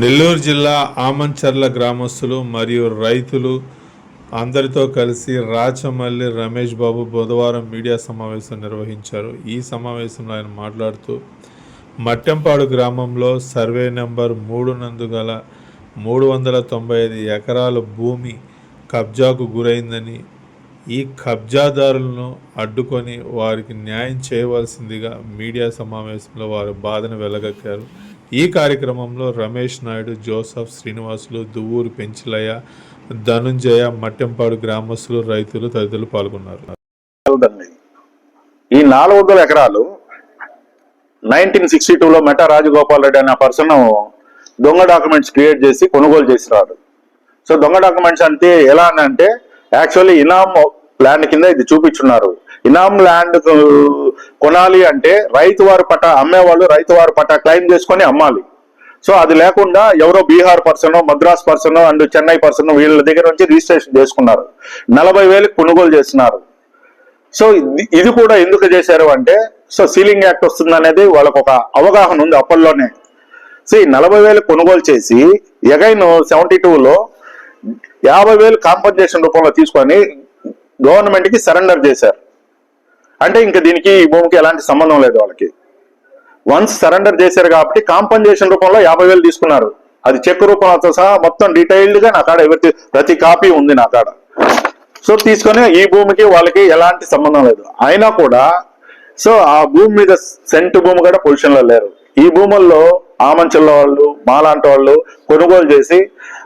నెల్లూరు జిల్లా ఆమంచర్ల గ్రామస్తులు మరియు రైతులు అందరితో కలిసి రాచమల్లి రమేష్ బాబు బుధవారం మీడియా సమావేశం నిర్వహించారు. ఈ సమావేశంలో ఆయన మాట్లాడుతూ మట్టెంపాడు గ్రామంలో సర్వే నెంబర్ మూడు నందు గల మూడు వందల తొంభై ఐదు ఎకరాల భూమి కబ్జాకు గురైందని ఈ కబ్జాదారులను అడ్డుకొని వారికి న్యాయం చేయవలసిందిగా మీడియా సమావేశంలో వారు బాధను వెలగక్కారు. ఈ కార్యక్రమంలో రమేష్ నాయుడు జోసఫ్ శ్రీనివాసులు దువ్వూరు పెంచిలయ్య ధనుంజయ మట్టెంపాడు గ్రామస్తులు రైతులు తదితరులు పాల్గొన్నారు. ఈ నాలుగు వందల ఎకరాలు నైన్టీన్ సిక్స్టీ టూలో మెటా రాజగోపాల్ రెడ్డి అనే పర్సన్ దొంగ డాక్యుమెంట్స్ క్రియేట్ చేసి కొనుగోలు చేసినాడు. సో దొంగ డాక్యుమెంట్స్ అంటే ఎలా అని అంటే యాక్చువల్లీ ఇనామ్ ల్యాండ్ కింద ఇది చూపించున్నారు. ఇనామ్ ల్యాండ్ కొనాలి అంటే రైతు వారి పట్ట అమ్మేవాళ్ళు రైతు వారి పట్ట క్లెయిమ్ చేసుకొని అమ్మాలి. సో అది లేకుండా ఎవరో Bihar person Madras person and Chennai person వీళ్ళ దగ్గర నుంచి రిజిస్ట్రేషన్ చేసుకున్నారు. నలభై వేలకు కొనుగోలు చేస్తున్నారు. సో ఇది- ఇది కూడా ఎందుకు చేశారు అంటే సో సీలింగ్ యాక్ట్ వస్తుంది అనేది వాళ్ళకు ఒక అవగాహన ఉంది అప్పట్లోనే. సో ఈ నలభై వేలు కొనుగోలు చేసి ఎగైన్ సెవెంటీ టూలో యాభై వేలు కాంపన్సేషన్ రూపంలో తీసుకొని గవర్నమెంట్కి సరెండర్ చేశారు. అంటే ఇంకా దీనికి ఈ భూమికి ఎలాంటి సంబంధం లేదు వాళ్ళకి. వన్స్ సరెండర్ చేశారు కాబట్టి కాంపన్సేషన్ రూపంలో యాభై వేలు తీసుకున్నారు. అది చెక్ రూపంతో సహా మొత్తం డీటెయిల్డ్గా నా కాడ ఎవరి ప్రతి కాపీ ఉంది నా కాడ. సో తీసుకొని ఈ భూమికి వాళ్ళకి ఎలాంటి సంబంధం లేదు. అయినా కూడా సో ఆ భూమి మీద సెంటు భూమి కూడా పొజిషన్లో లేరు. ఈ భూముల్లో ఆమంచల్ల వాళ్ళు మాలాంటి వాళ్ళు కొనుగోలు చేసి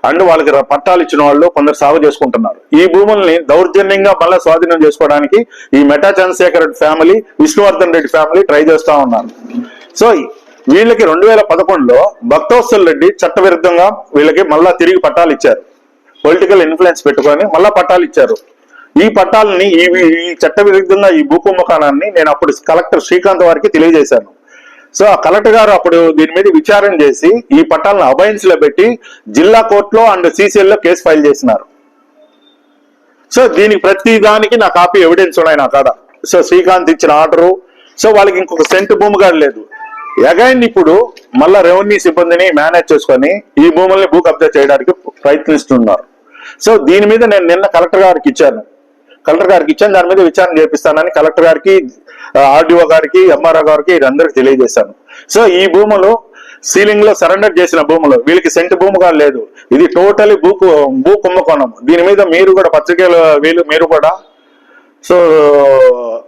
అండ్ వాళ్ళకి పట్టాలు ఇచ్చిన వాళ్ళు కొందరు సాగు చేసుకుంటున్నారు. ఈ భూముల్ని దౌర్జన్యంగా మళ్ళీ స్వాధీనం చేసుకోవడానికి ఈ Meta Chandrasekhar Reddy family Vishnuvardhan Reddy family try చేస్తూ ఉన్నారు. సో వీళ్ళకి రెండు వేల పదకొండులో భక్తోత్సల్ రెడ్డి చట్టవిరుద్ధంగా వీళ్ళకి మళ్ళా తిరిగి పట్టాలు ఇచ్చారు. పొలిటికల్ ఇన్ఫ్లుయెన్స్ పెట్టుకొని మళ్ళా పట్టాలు ఇచ్చారు. ఈ పట్టాలని ఈ ఈ చట్ట విరుద్ధంగా ఈ భూకుంభకాణాన్ని నేను అప్పుడు కలెక్టర్ శ్రీకాంత్ వారికి తెలియజేశాను. సో ఆ కలెక్టర్ గారు అప్పుడు దీని మీద విచారణ చేసి ఈ పట్టాలను అబైన్స్లో పెట్టి జిల్లా కోర్టులో అండ్ సిసిఎల్లో కేసు ఫైల్ చేసినారు. సో దీనికి ప్రతి దానికి నా కాపీ ఎవిడెన్స్ ఉన్నాయి నా కాడ. సో శ్రీకాంత్ ఇచ్చిన ఆర్డరు. సో వాళ్ళకి ఇంకొక సెంటు భూమి కూడా లేదు. అగైన్ ఇప్పుడు మళ్ళా రెవెన్యూ సిబ్బందిని మేనేజ్ చేసుకొని ఈ భూముల్ని భూ కబ్జా చేయడానికి ప్రయత్నిస్తున్నారు. సో దీని మీద నేను నిన్న కలెక్టర్ గారికి ఇచ్చాను. కలెక్టర్ గారికి ఇచ్చాను దాని మీద విచారణ చేపిస్తానని కలెక్టర్ గారికి ఆర్డీఓ గారికి ఎంఆర్ఓ గారికి అందరికి తెలియజేశాను. సో ఈ భూములు సీలింగ్లో సరెండర్ చేసిన భూములు వీళ్ళకి సెంటు భూమిగా లేదు. ఇది టోటలీ భూ భూ కుంభకోణం. దీని మీద మీరు కూడా పత్రికలు వీళ్ళు మీరు కూడా సో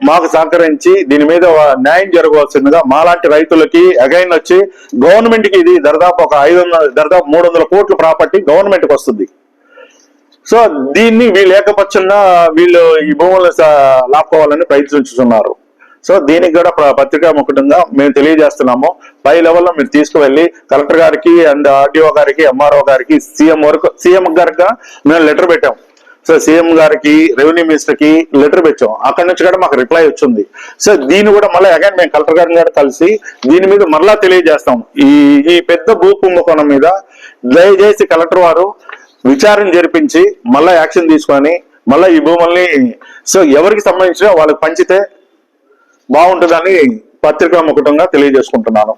మాకు సహకరించి దీని మీద న్యాయం జరగవలసిందిగా మాలాంటి రైతులకి అగైన్ వచ్చి గవర్నమెంట్కి ఇది దర్దాపు ఒక ఐదు వందల మూడు వందల కోట్ల ప్రాపర్టీ గవర్నమెంట్కి వస్తుంది. సో దీన్ని వీళ్ళు ఏకపక్షంగా వీళ్ళు ఈ భూములను లాక్కోవాలని ప్రయత్నించుతున్నారు సో దీనికి కూడా పత్రికా ముఖంగా మేము తెలియజేస్తున్నాము. పై లెవెల్లో మీరు తీసుకువెళ్ళి కలెక్టర్ గారికి అండ్ ఆర్డీఓ గారికి ఎంఆర్ఓ గారికి సీఎం వరకు సీఎం గారికి మేము లెటర్ పెట్టాం. సో సీఎం గారికి రెవెన్యూ మినిస్టర్కి లెటర్ పెట్టాం. అక్కడ నుంచి కూడా మాకు రిప్లై వచ్చింది. సో దీన్ని కూడా మళ్ళీ అగైన్ మేము కలెక్టర్ గారిని కూడా కలిసి దీని మీద మరలా తెలియజేస్తాం. ఈ ఈ పెద్ద భూ కుంభకోణం మీద దయచేసి కలెక్టర్ వారు విచారణ జరిపించి మళ్ళా యాక్షన్ తీసుకొని మళ్ళా ఈ భూముల్ని సో ఎవరికి సంబంధించిన వాళ్ళకి పంచితే బాగుంటుందని పత్రికా ముఖటంగా తెలియజేసుకుంటున్నాను.